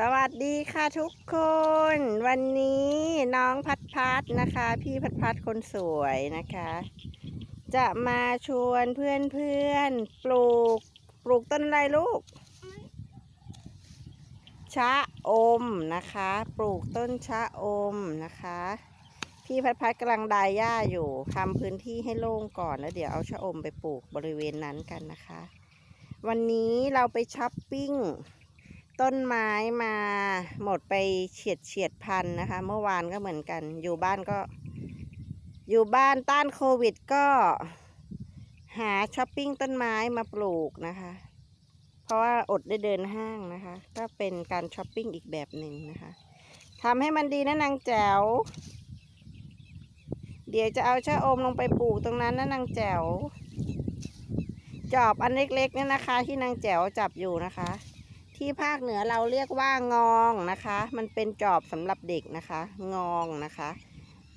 สวัสดีค่ะทุกคน วันนี้น้องพัดพัดนะคะ พี่พัดพัดคนสวยนะคะ จะมาชวนเพื่อนเพื่อนปลูกปลูกต้นอะไรลูก ชะอมนะคะ ปลูกต้นชะอมนะคะ พี่พัดพัดกำลังดายหญ้าอยู่ทำพื้นที่ให้โล่งก่อนแล้วเดี๋ยวเอาชะอมไปปลูกบริเวณนั้นกันนะคะ วันนี้เราไปช้อปปิ้ง ต้นไม้มาหมดไปเฉียดเฉียดพันนะคะ เมื่อวานก็เหมือนกัน อยู่บ้านก็ อยู่บ้านต้านโควิดก็ หาช้อปปิ้งต้นไม้มาปลูกนะคะ เพราะว่าอดได้เดินห้างนะคะ ก็เป็นการช้อปปิ้งอีกแบบหนึ่งนะคะทำให้มันดีนะนางแจ๋วเดี๋ยวจะเอาชะอมลงไปปลูกตรงนั้นนะนางแจ๋วจอบอันเล็กๆเนี่ยนะคะ ที่นางแจ๋วจับอยู่นะคะ ที่ภาคเหนือเราเรียกว่างองนะคะ มันเป็นจอบสำหรับเด็กนะคะ งองนะคะ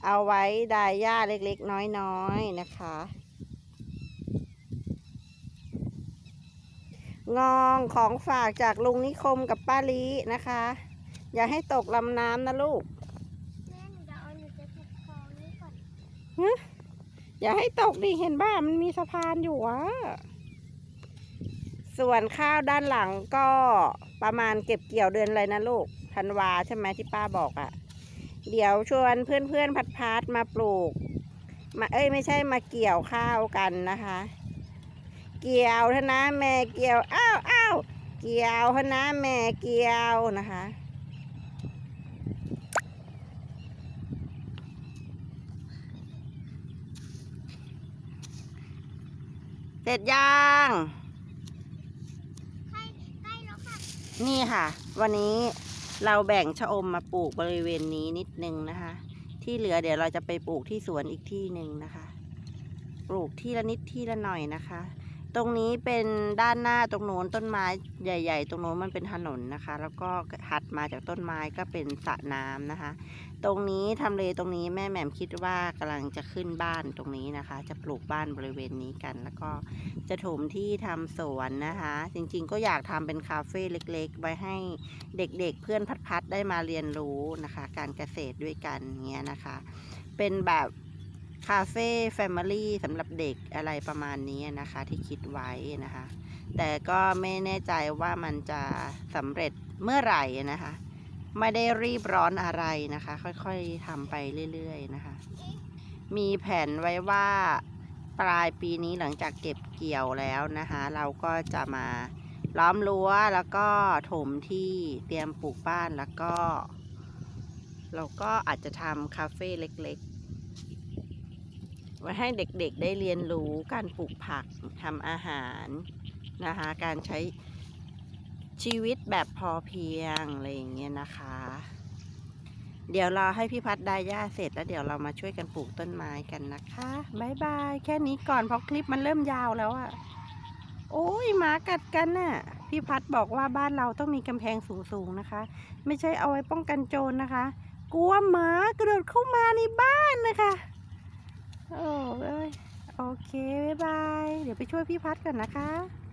เอาไว้ดายหญ้าเล็กๆ น้อยๆนะคะ งองของฝากจากลุงนิคมกับป้าลีนะคะ อย่าให้ตกลำน้ำนะลูกแม่หนูจะเอาหนูจะถูกคลองนี้ก่อนอย่าให้ตกดิเห็นบ้ามันมีสะพานอยู่อะ ส่วนข้าวด้านหลังก็ประมาณเก็บเกี่ยวเดือนอะไรนะลูกธันวาใช่ไหมที่ป้าบอกอะ่ะ เดี๋ยวชวนเพื่อนเพื่อนๆพัดพัดมาปลูก มาเอ้ยไม่ใช่มาเกี่ยวข้าวกันนะคะ เกี่ยวเถอะนะแม่เกี่ยวอ้าวอ้าวเกี่ยวเถอะนะแม่เกี่ยวนะคะเสร็จยัง ใกล้ใกล้แล้วค่ะ นี่ค่ะ วันนี้เราแบ่งชะอมมาปลูกบริเวณนี้นิดนึงนะคะ ที่เหลือเดี๋ยวเราจะไปปลูกที่สวนอีกที่หนึ่งนะคะ ปลูกที่ละนิดที่ละหน่อยนะคะ ตรงนี้เป็นด้านหน้าตรงโน้นต้นไม้ใหญ่ ๆ ตรงโน้นมันเป็นถนนนะคะ แล้วก็ถัดมาจากต้นไม้ก็เป็นสระน้ำนะคะ ตรงนี้ทำเลตรงนี้แม่แหม่มคิดว่ากำลังจะขึ้นบ้านตรงนี้นะคะ จะปลูกบ้านบริเวณนี้กัน แล้วก็จะถมที่ทำสวนนะคะ จริงๆ ก็อยากทำเป็นคาเฟ่เล็ก ๆ ไว้ให้เด็กๆ เพื่อนพัดๆได้มาเรียนรู้นะคะ การเกษตรด้วยกันเงี้ยนะคะ เป็นแบบ คาเฟ่แฟมิลี่สำหรับเด็กอะไรประมาณนี้นะคะ ที่คิดไว้นะคะ แต่ก็ไม่แน่ใจว่ามันจะสำเร็จเมื่อไหร่นะคะ ไม่ได้รีบร้อนอะไรนะคะ ค่อยๆทำไปเรื่อยๆนะคะ มีแผนไว้ว่าปลายปีนี้หลังจากเก็บเกี่ยวแล้วนะคะ เราก็จะมาล้อมรั้วแล้วก็ถมที่เตรียมปลูกบ้านแล้วก็ เราก็อาจจะทำคาเฟ่เล็ก ๆ ไว้ให้เด็กๆได้เรียนรู้การปลูกผักทำอาหารนะคะ การใช้ชีวิตแบบพอเพียงอะไรอย่างเงี้ยนะคะ เดี๋ยวเราให้พี่พัดได้หญ้าเสร็จแล้วเดี๋ยวเรามาช่วยกันปลูกต้นไม้กันนะคะบายบายแค่นี้ก่อนเพราะคลิปมันเริ่มยาวแล้วอะโอ้ยหมากัดกันน่ะ พี่พัดบอกว่าบ้านเราต้องมีกำแพงสูงๆนะคะ ไม่ใช่เอาไว้ป้องกันโจรนะคะ กลัวหมากระโดดเข้ามาในบ้านนะคะ โอ้เอ้ยโอเคบายบาย เดี๋ยว ไปช่วยพี่พัดก่อนนะคะ